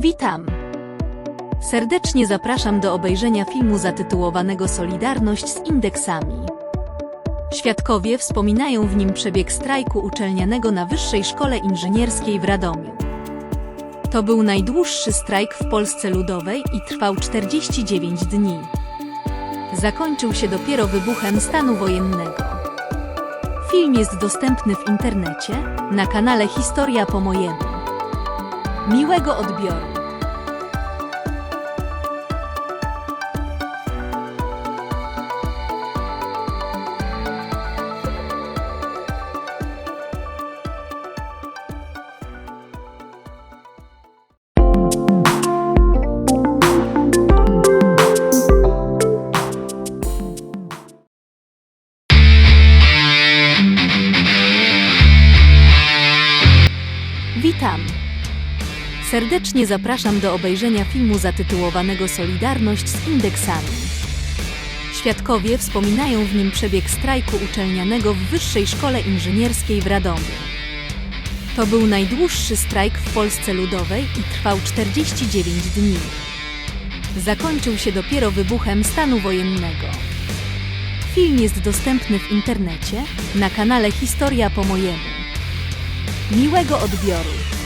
Witam. Serdecznie zapraszam do obejrzenia filmu zatytułowanego Solidarność z indeksami. Świadkowie wspominają w nim przebieg strajku uczelnianego na Wyższej Szkole Inżynierskiej w Radomiu. To był najdłuższy strajk w Polsce Ludowej i trwał 49 dni. Zakończył się dopiero wybuchem stanu wojennego. Film jest dostępny w internecie, na kanale Historia po mojemu. Miłego odbioru. Serdecznie zapraszam do obejrzenia filmu zatytułowanego Solidarność z indeksami. Świadkowie wspominają w nim przebieg strajku uczelnianego w Wyższej Szkole Inżynierskiej w Radomiu. To był najdłuższy strajk w Polsce Ludowej i trwał 49 dni. Zakończył się dopiero wybuchem stanu wojennego. Film jest dostępny w internecie, na kanale Historia po mojemu. Miłego odbioru.